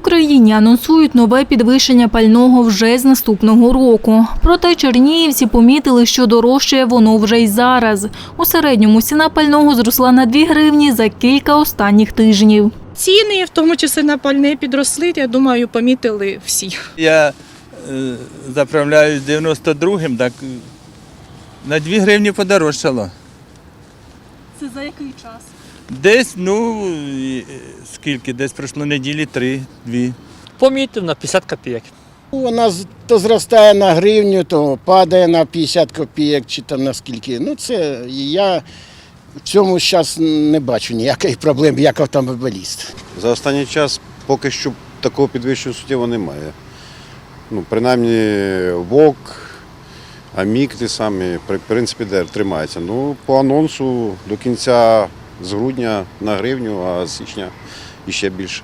Україні анонсують нове підвищення пального вже з наступного року. Проте чернігівці помітили, що дорожчає воно вже й зараз. У середньому ціна пального зросла на 2 гривні за кілька останніх тижнів. Ціни, в тому числі на пальне, підросли, я думаю, помітили всі. Я е, заправляюсь 92-м, так на 2 гривні подорожчало. Це за який час? Десь, ну, е, скільки, десь пройшло неділі три, дві. Помітив на 50 копійок. Вона то зростає на гривню, то падає на 50 копійок чи там на скільки. Ну це я в цьому зараз не бачу ніякої проблеми, як автомобіліст. За останній час поки що такого підвищення суттєво немає. Ну, принаймні ВОК, АМІК ті самі, в принципі, де тримається. Ну, по анонсу до кінця з грудня на гривню, а з січня іще більше.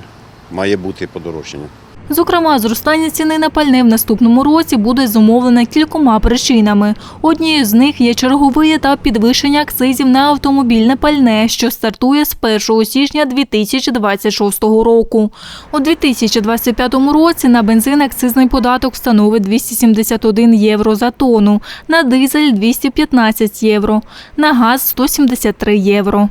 Має бути подорожчання. Зокрема, зростання ціни на пальне в наступному році буде зумовлене кількома причинами. Однією з них є черговий етап підвищення акцизів на автомобільне пальне, що стартує з 1 січня 2026 року. У 2025 році на бензин акцизний податок становить 271 євро за тонну, на дизель – 215 євро, на газ – 173 євро.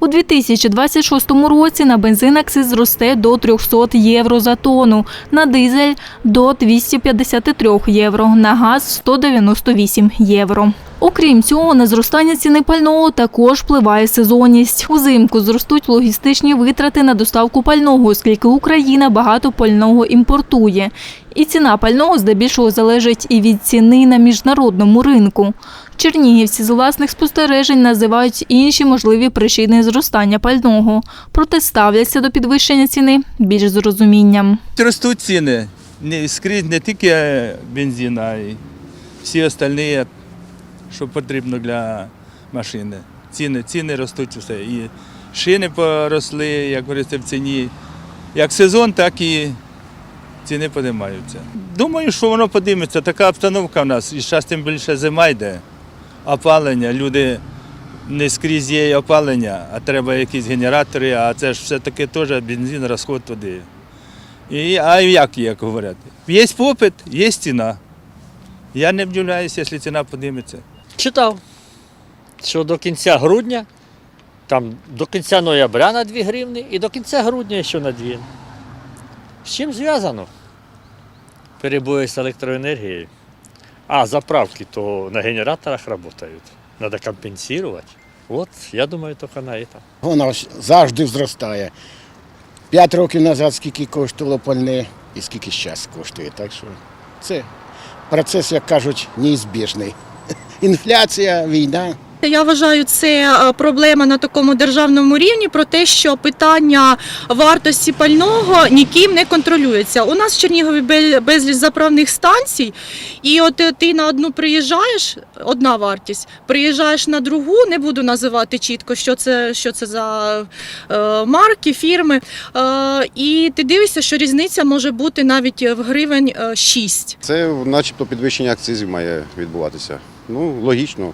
У 2026 році на бензин акциз зросте до 300 євро за тонну, на дизель – до 253 євро, на газ – 198 євро. Окрім цього, на зростання ціни пального також впливає сезонність. Узимку зростуть логістичні витрати на доставку пального, оскільки Україна багато пального імпортує. І ціна пального здебільшого залежить і від ціни на міжнародному ринку. Чернігівці з власних спостережень називають інші можливі причини зростання пального, проте ставляться до підвищення ціни більш з розумінням. Ростуть ціни. Не, скрізь не тільки е, бензин, а й всі остальні, що потрібно для машини. Ціни, ціни ростуть все. І шини поросли, як говориться, в ціні. Як сезон, так і ціни піднімаються. Думаю, що воно подиметься. Така обстановка в нас. І зараз тим більше зима йде. Опалення. Люди не скрізь є опалення, а треба якісь генератори, а це ж все-таки теж бензин, розход туди. І, а як, як говорять? Є попит, є ціна. Я не вдивляюся, якщо ціна підніметься. Читав, що до кінця грудня, там до кінця ноября на 2 гривні і до кінця грудня ще на 2. З чим зв'язано? Перебої з електроенергією. А заправки то на генераторах працюють. Треба компенсувати. От, я думаю, тільки на це. Вона завжди зростає. П'ять років назад скільки коштувало пальне і скільки зараз коштує. Так що це процес, як кажуть, неізбіжний. Інфляція, війна. Я вважаю, це е, проблема на такому державному рівні про те, що питання вартості пального ніким не контролюється. У нас в Чернігові бе- безліч заправних станцій, і от е, ти на одну приїжджаєш, одна вартість, приїжджаєш на другу, не буду називати чітко, що це, що це за е, марки, фірми. І ти дивишся, що різниця може бути навіть в гривень е, 6. Це начебто підвищення акцизів має відбуватися. Ну, логічно.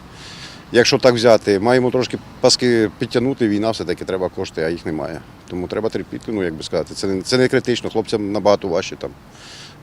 Якщо так взяти, маємо трошки паски підтягнути, війна все-таки треба кошти, а їх немає. Тому треба терпіти, ну як би сказати. Це не, це не критично, хлопцям набагато важче там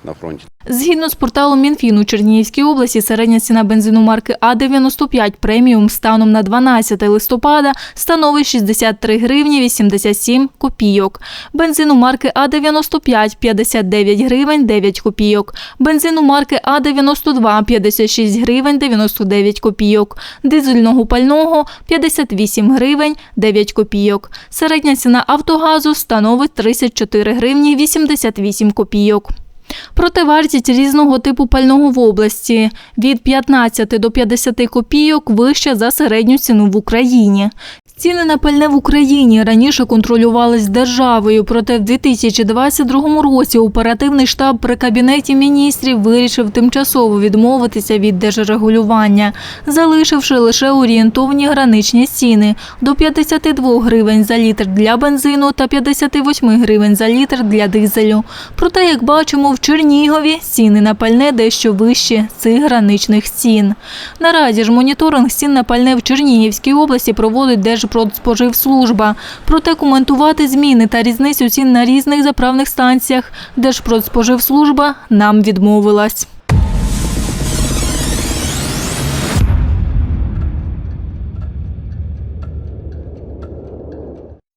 на фронті. Згідно з порталом Мінфін у Чернігівській області, середня ціна бензину марки А95 преміум станом на 12 листопада становить 63 гривні 87 копійок. Бензину марки А95 59 гривень 9 копійок. Бензину марки А92 56 гривень 99 копійок. Дизельного пального 58 гривень 9 копійок. Середня ціна автогазу становить 34 гривні 88 копійок. Проте вартість різного типу пального в області від 15 до 50 копійок вища за середню ціну в Україні. Ціни на пальне в Україні раніше контролювались державою, проте в 2022 році оперативний штаб при кабінеті міністрів вирішив тимчасово відмовитися від держрегулювання, залишивши лише орієнтовні граничні ціни до 52 гривень за літр для бензину та 58 гривень за літр для дизелю. Проте, як бачимо, в Чернігові ціни на пальне дещо вищі цих граничних цін. Наразі ж моніторинг цін на пальне в Чернігівській області проводить Держпродспоживслужба Держпродспоживслужба. Проте коментувати зміни та різницю цін на різних заправних станціях Держпродспоживслужба нам відмовилась.